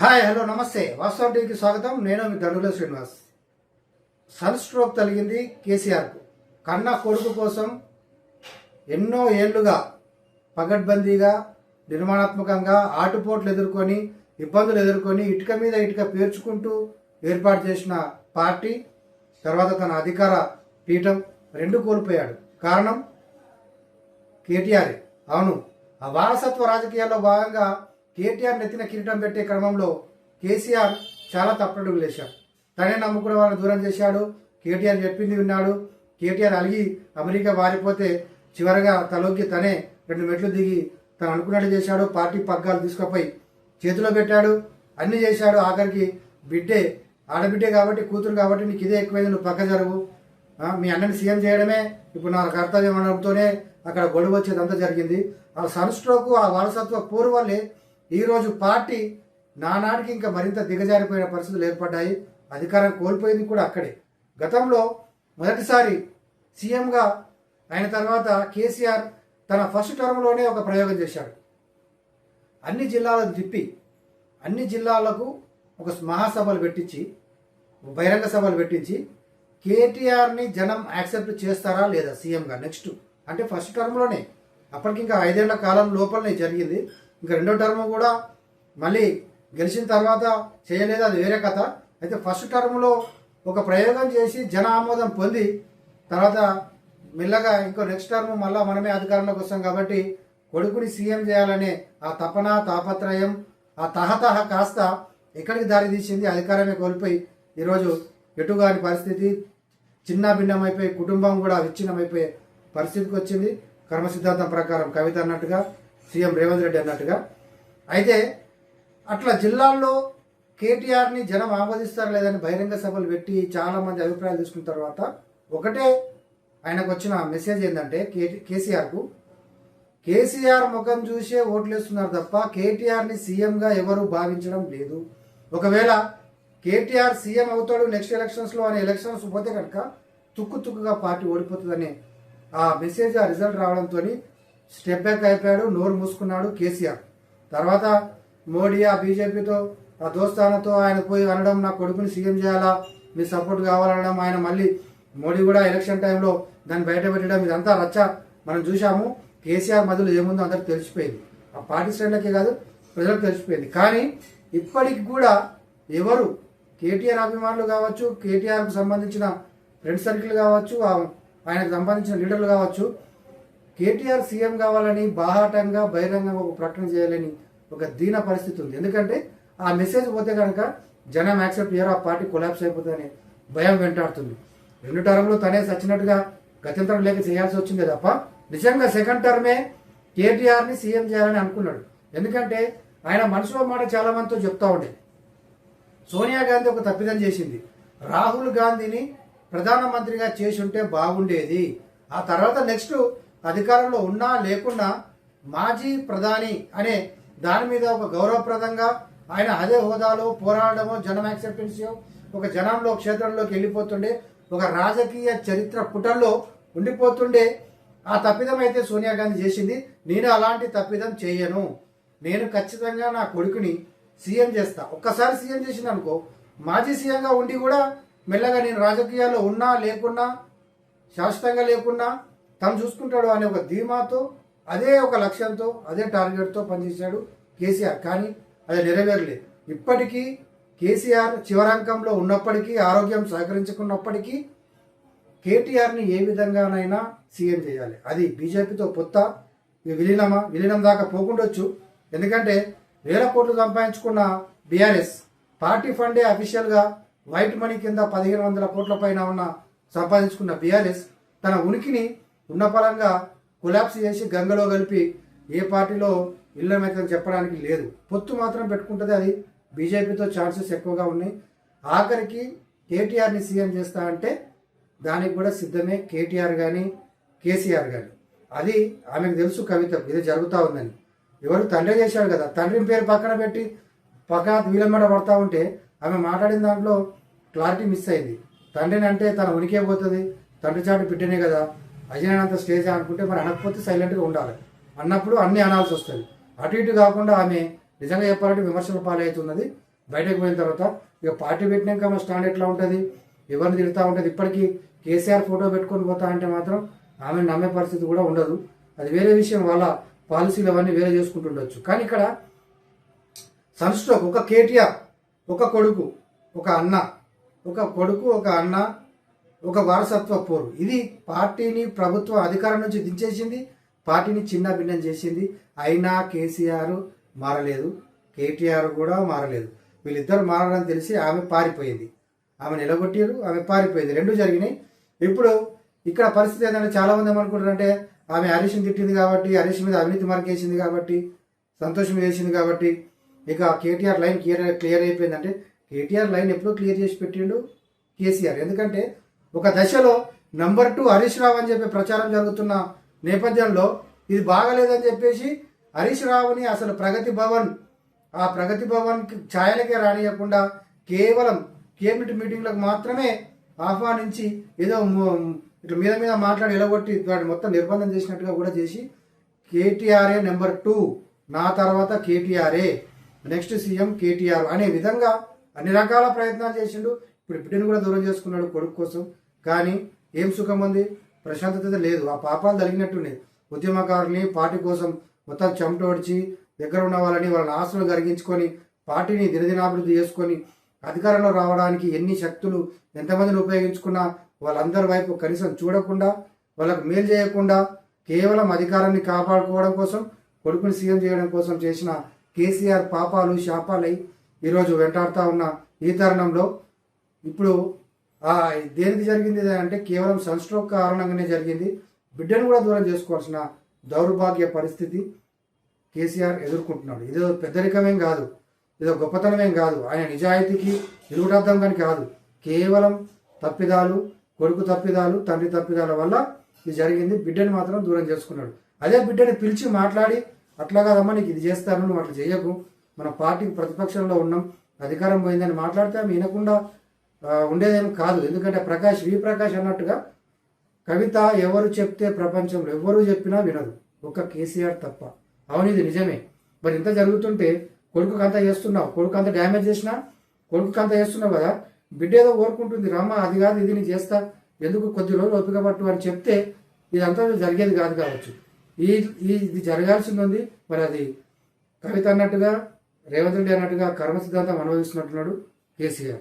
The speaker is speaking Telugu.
హాయ్ హలో నమస్తే. వాస్తవ టీవీకి స్వాగతం. నేను మీ దండుల శ్రీనివాస్. సన్ స్ట్రోక్ తలిగింది కేసీఆర్కు. కన్న కొడుకు కోసం ఎన్నో ఏళ్ళుగా పగడ్బందీగా నిర్మాణాత్మకంగా ఆటుపోట్లు ఎదుర్కొని ఇబ్బందులు ఎదుర్కొని ఇటుక మీద ఇటుక పేర్చుకుంటూ ఏర్పాటు చేసిన పార్టీ తర్వాత తన అధికార పీఠం రెండు కోల్పోయాడు. కారణం కేటీఆర్. అవును ఆ వారసత్వ రాజకీయాల్లో భాగంగా కేటీఆర్ నెత్తిన కిరీటం పెట్టే క్రమంలో కేసీఆర్ చాలా తప్పడుగులు వేశాడు తనే నమ్ముకున్న వాళ్ళని దూరం చేశాడు కేటీఆర్ చెప్పింది విన్నాడు కేటీఆర్ అలిగి అమెరికా వారిపోతే చివరగా తలొగ్గి తనే రెండు మెట్లు దిగి తను అనుకున్నట్టు చేశాడు పార్టీ పగ్గాలు తీసుకుపోయి చేతిలో పెట్టాడు అన్ని చేశాడు. ఆఖరికి బిడ్డే ఆడబిడ్డే కాబట్టి కూతురు కాబట్టి నీకు ఇదే ఎక్కువైంది నువ్వు పక్క జరుగు. మీ అన్నని సీఎం చేయడమే ఇప్పుడు నా కర్తవ్యం అనడంతోనే అక్కడ గొడవ వచ్చేదంతా జరిగింది. ఆ సన్ స్ట్రోక్ ఆ వారసత్వ పోరు ఈరోజు పార్టీ నానాటికి ఇంకా మరింత దిగజారిపోయిన పరిస్థితులు ఏర్పడ్డాయి. అధికారం కోల్పోయింది కూడా అక్కడే. గతంలో మొదటిసారి సీఎంగా అయిన తర్వాత కేసీఆర్ తన ఫస్ట్ టర్మ్లోనే ఒక ప్రయోగం చేశాడు. అన్ని జిల్లాలను తిప్పి అన్ని జిల్లాలకు ఒక మహాసభలు పెట్టించి బహిరంగ సభలు పెట్టించి కేటీఆర్ని జనం యాక్సెప్ట్ చేస్తారా లేదా సీఎంగా? నెక్స్ట్. అంటే ఫస్ట్ టర్మ్లోనే. అప్పటికి ఇంకా ఐదేళ్ళ కాలం లోపలనే జరిగింది. ఇంకా రెండో టర్మ్ కూడా మళ్ళీ గెలిచిన తర్వాత చేయలేదు? అది వేరే కథ. అయితే ఫస్ట్ టర్మ్లో ఒక ప్రయోగం చేసి జన ఆమోదం పొంది తర్వాత మెల్లగా ఇంకో నెక్స్ట్ టర్మ్ మళ్ళా మనమే అధికారంలోకి వస్తాం కాబట్టి కొడుకుని సీఎం చేయాలనే ఆ తపన తాపత్రయం ఆ తహతహ కాస్త ఎక్కడికి దారి తీసింది? అధికారమే కోల్పోయి ఈరోజు ఎటుగాని పరిస్థితి చిన్న భిన్నమైపోయి కుటుంబం కూడా విచ్ఛిన్నమైపోయే పరిస్థితికి వచ్చింది. కర్మ సిద్ధాంతం ప్రకారం కవిత అన్నట్టుగా సీఎం రేవంత్ రెడ్డి అన్నట్టుగా. అయితే అట్లా జిల్లాల్లో కేటీఆర్ని జనం ఆమోదిస్తారు లేదని బహిరంగ సభలు పెట్టి చాలామంది అభిప్రాయాలు తీసుకున్న తర్వాత ఒకటే ఆయనకు వచ్చిన మెసేజ్ ఏంటంటే కే కేసీఆర్కు కేసీఆర్ ముఖం చూసే ఓట్లేస్తున్నారు తప్ప కేటీఆర్ని సీఎంగా ఎవరు భావించడం లేదు. ఒకవేళ కేటీఆర్ సీఎం అవుతాడు నెక్స్ట్ ఎలక్షన్స్లో అనే ఎలక్షన్స్ పోతే కనుక తుక్కు తుక్కుగా పార్టీ ఓడిపోతుందనే ఆ మెసేజ్ ఆ రిజల్ట్ రావడంతో స్టెప్ బ్యాక్ అయిపోయాడు నోరు మూసుకున్నాడు కేసీఆర్. తర్వాత మోడీ ఆ బీజేపీతో ఆ దోస్తానతో ఆయన పోయి అనడం నా కొడుకుని సీఎం చేయాలా మీ సపోర్ట్ కావాలనడం ఆయన మళ్ళీ మోడీ కూడా ఎలక్షన్ టైంలో దాన్ని బయట పెట్టడం ఇదంతా రచ్చ. మనం చూసాము కేసీఆర్ మధ్యలో ఏముందో అందరికి తెలిసిపోయింది. ఆ పార్టీ శ్రేణులకే కాదు ప్రజలకు తెలిసిపోయింది. కానీ ఇప్పటికి కూడా ఎవరు కేటీఆర్ అభిమానులు కావచ్చు కేటీఆర్కు సంబంధించిన ఫ్రెండ్ సర్కిల్ కావచ్చు ఆయనకు సంబంధించిన లీడర్లు కావచ్చు కేటీఆర్ సీఎం కావాలని బాహాటంగా బహిరంగంగా ఒక ప్రకటన చేయాలని ఒక దీన పరిస్థితి ఉంది. ఎందుకంటే ఆ మెసేజ్ పోతే కనుక జనం యాక్సెప్ట్ చేయరు ఆ పార్టీ కొలాప్స్ అయిపోతుందని భయం వెంటాడుతుంది. రెండు టర్మ్లు తనే సచ్చినట్టుగా గత్యంతరం లేక చేయాల్సి వచ్చింది తప్ప నిజంగా సెకండ్ టర్మే కేటీఆర్ని సీఎం చేయాలని అనుకున్నాడు. ఎందుకంటే ఆయన మనసులో మాట చాలా మందితో చెప్తా ఉండే. సోనియా గాంధీ ఒక తప్పిదం చేసింది. రాహుల్ గాంధీని ప్రధానమంత్రిగా చేసి ఉంటే బాగుండేది. ఆ తర్వాత నెక్స్ట్ అధికారంలో ఉన్నా లేకున్నా మాజీ ప్రధాని అనే దాని మీద ఒక గౌరవప్రదంగా ఆయన అదే హోదాలో పోరాడమో జనం యాక్సెప్టెన్సీ ఒక జనంలో క్షేత్రంలోకి వెళ్ళిపోతుండే ఒక రాజకీయ చరిత్ర పుటల్లో ఉండిపోతుండే. ఆ తప్పిదం అయితే సోనియా గాంధీ చేసింది. నేను అలాంటి తప్పిదం చేయను. నేను ఖచ్చితంగా నా కొడుకుని సీఎం చేస్తా. ఒక్కసారి సీఎం చేసింది అనుకో మాజీ సీఎంగా ఉండి కూడా మెల్లగా నేను రాజకీయాల్లో ఉన్నా లేకున్నా శాశ్వతంగా లేకున్నా తను చూసుకుంటాడు అనే ఒక ధీమాతో అదే ఒక లక్ష్యంతో అదే టార్గెట్తో పనిచేశాడు కేసీఆర్. కానీ అది నెరవేరలేదు. ఇప్పటికీ కేసీఆర్ చివరంకంలో ఉన్నప్పటికీ ఆరోగ్యం సహకరించుకున్నప్పటికీ కేటీఆర్ని ఏ విధంగానైనా సీఎం చేయాలి. అది బీజేపీతో పొత్త. విలీనమా? విలీనం దాకా పోకుండొచ్చు. ఎందుకంటే వేల కోట్లు సంపాదించుకున్న బీఆర్ఎస్ పార్టీ ఫండే అఫీషియల్గా వైట్ మనీ కింద పదిహేను వందల కోట్ల పైన ఉన్న సంపాదించుకున్న బీఆర్ఎస్ తన ఉనికిని ఉన్న పరంగా కొలాప్స్ చేసి గంగలో కలిపి ఏ పార్టీలో ఇల్లమైతుందని చెప్పడానికి లేదు. పొత్తు మాత్రం పెట్టుకుంటుంది అది. బీజేపీతో ఛాన్సెస్ ఎక్కువగా ఉన్నాయి. ఆఖరికి కేటీఆర్ని సీఎం చేస్తా అంటే దానికి కూడా సిద్ధమే కేటీఆర్ కానీ కేసీఆర్ కానీ అది ఆమెకు తెలుసు కవిత ఇది జరుగుతూ ఉందని. ఎవరు తండ్రి చేశాడు కదా. తండ్రిని పేరు పక్కన పెట్టి పక్కన వీలమ్మడ పడతా ఉంటే ఆమె మాట్లాడిన దాంట్లో క్లారిటీ మిస్ అయింది. తండ్రిని అంటే తన ఉనికే పోతుంది. తండ్రి చాటు బిడ్డనే కదా. అజయనంత స్టేజ్ అనుకుంటే మరి అనకపోతే సైలెంట్గా ఉండాలి. అన్నప్పుడు అన్ని అనాల్సి వస్తుంది. అటు ఇటు కాకుండా ఆమె నిజంగా చెప్పాలంటే విమర్శల పాలవుతున్నది బయటకు పోయిన తర్వాత ఇక పార్టీ పెట్టినాక ఆమె స్టాండ్ ఎట్లా ఉంటుంది? ఎవరిని తిడతా ఉంటుంది? ఇప్పటికీ కేసీఆర్ ఫోటో పెట్టుకొని పోతా అంటే మాత్రం ఆమె నమ్మే పరిస్థితి కూడా ఉండదు. అది వేరే విషయం. వాళ్ళ పాలసీలు అవన్నీ వేరే చేసుకుంటుండొచ్చు. కానీ ఇక్కడ సన్స్ట్రోక్ ఒక కేటీఆర్ ఒక కొడుకు ఒక అన్న ఒక కొడుకు ఒక అన్న ఒక వారసత్వ పోరు. ఇది పార్టీని ప్రభుత్వ అధికారం నుంచి దించేసింది పార్టీని చిన్న భిన్నం చేసింది. అయినా కేసీఆర్ మారలేదు కేటీఆర్ కూడా మారలేదు. వీళ్ళిద్దరు మారాలని తెలిసి ఆమె పారిపోయింది. ఆమె నిలబొట్టారు ఆమె పారిపోయింది. రెండు జరిగినాయి. ఇప్పుడు ఇక్కడ పరిస్థితి ఏంటంటే చాలామంది ఏమనుకుంటారంటే ఆమె హరీష్ని తిట్టింది కాబట్టి హరీష్ మీద అవినీతి మార్కేసింది కాబట్టి సంతోషం వేసింది కాబట్టి ఇక కేటీఆర్ లైన్ క్లియర్ క్లియర్ అయిపోయిందంటే కేటీఆర్ లైన్ ఎప్పుడో క్లియర్ చేసి పెట్టిండు కేసీఆర్. ఎందుకంటే ఒక దశలో నంబర్ టూ హరీష్ రావు అని చెప్పి ప్రచారం జరుగుతున్న నేపథ్యంలో ఇది బాగలేదని చెప్పేసి హరీష్ రావుని అసలు ప్రగతి భవన్ ఆ ప్రగతి భవన్కి ఛాయలకే రానియకుండా కేవలం కేబినెట్ మీటింగ్లకు మాత్రమే ఆహ్వానించి ఏదో ఇట్లా మీద మీద మాట్లాడి ఎలగొట్టి వాడిని మొత్తం నిర్బంధం చేసినట్టుగా కూడా చేసి కేటీఆర్ఏ నెంబర్ టూ నా తర్వాత కేటీఆర్ఏ నెక్స్ట్ సీఎం కేటీఆర్ అనే విధంగా అన్ని రకాల ప్రయత్నాలు చేసిండు. ఇప్పుడు బిడ్డను కూడా దూరం చేసుకున్నాడు కొడుకు కోసం. కానీ ఏం సుఖం ఉంది? ప్రశాంతత లేదు. ఆ పాపాలు తగినట్టున్నాయి ఉద్యమకారుని పార్టీ కోసం మొత్తం చెమటోడ్చి దగ్గర ఉన్న వాళ్ళని వాళ్ళని ఆశలు గరిగించుకొని పార్టీని దినదినాభివృద్ధి చేసుకొని అధికారంలో రావడానికి ఎన్ని శక్తులు ఎంతమందిని ఉపయోగించుకున్నా వాళ్ళందరి వైపు కనీసం చూడకుండా వాళ్ళకు మేలు చేయకుండా కేవలం అధికారాన్ని కాపాడుకోవడం కోసం కొడుకుని సీఎం చేయడం కోసం చేసిన కేసీఆర్ పాపాలు శాపాలై ఈరోజు వెంటాడుతూ ఉన్న ఈ తరుణంలో ఇప్పుడు దేనికి జరిగింది అంటే కేవలం సన్ స్ట్రోక్ కారణంగానే జరిగింది. బిడ్డను కూడా దూరం చేసుకోవాల్సిన దౌర్భాగ్య పరిస్థితి కేసీఆర్ ఎదుర్కొంటున్నాడు. ఇదో పెద్దరికమేం కాదు. ఇదో గొప్పతనమేం కాదు. ఆయన నిజాయితీకి ఇరుగుడర్థం కానీ కాదు. కేవలం తప్పిదాలు కొడుకు తప్పిదాలు తండ్రి తప్పిదాల వల్ల ఇది జరిగింది. బిడ్డని మాత్రం దూరం చేసుకున్నాడు. అదే బిడ్డని పిలిచి మాట్లాడి అట్లా కాదమ్మా నీకు ఇది చేస్తాను నువ్వు అట్లా చేయకు. మన పార్టీకి ప్రతిపక్షంలో ఉన్నాం. అధికారం పోయిందని మాట్లాడితే ఆమె వినకుండా ఉండేదేం కాదు. ఎందుకంటే ప్రకాష్ వి ప్రకాష్ అన్నట్టుగా కవిత ఎవరు చెప్తే ప్రపంచంలో ఎవరు చెప్పినా వినదు. ఒక్క కేసీఆర్ తప్ప. అవును ఇది నిజమే. మరి ఇంత జరుగుతుంటే కొడుకుకు అంత చేస్తున్నావు. కొడుకు అంత డ్యామేజ్ చేసినా కొడుకు అంత చేస్తున్నావు కదా. బిడ్డ ఏదో కోరుకుంటుంది. రామ అది కాదు ఇది నేను చేస్తా. ఎందుకు కొద్ది రోజులు ఓపిక పట్టు అని చెప్తే ఇదంతా జరిగేది కాదు కావచ్చు. ఈ ఈ- ఇది జరగాల్సింది ఉంది. మరి అది కవిత అన్నట్టుగా రేవంత్ రెడ్డి అన్నట్టుగా కర్మ సిద్ధాంతం అనుభవిస్తున్నట్టున్నాడు కేసీఆర్.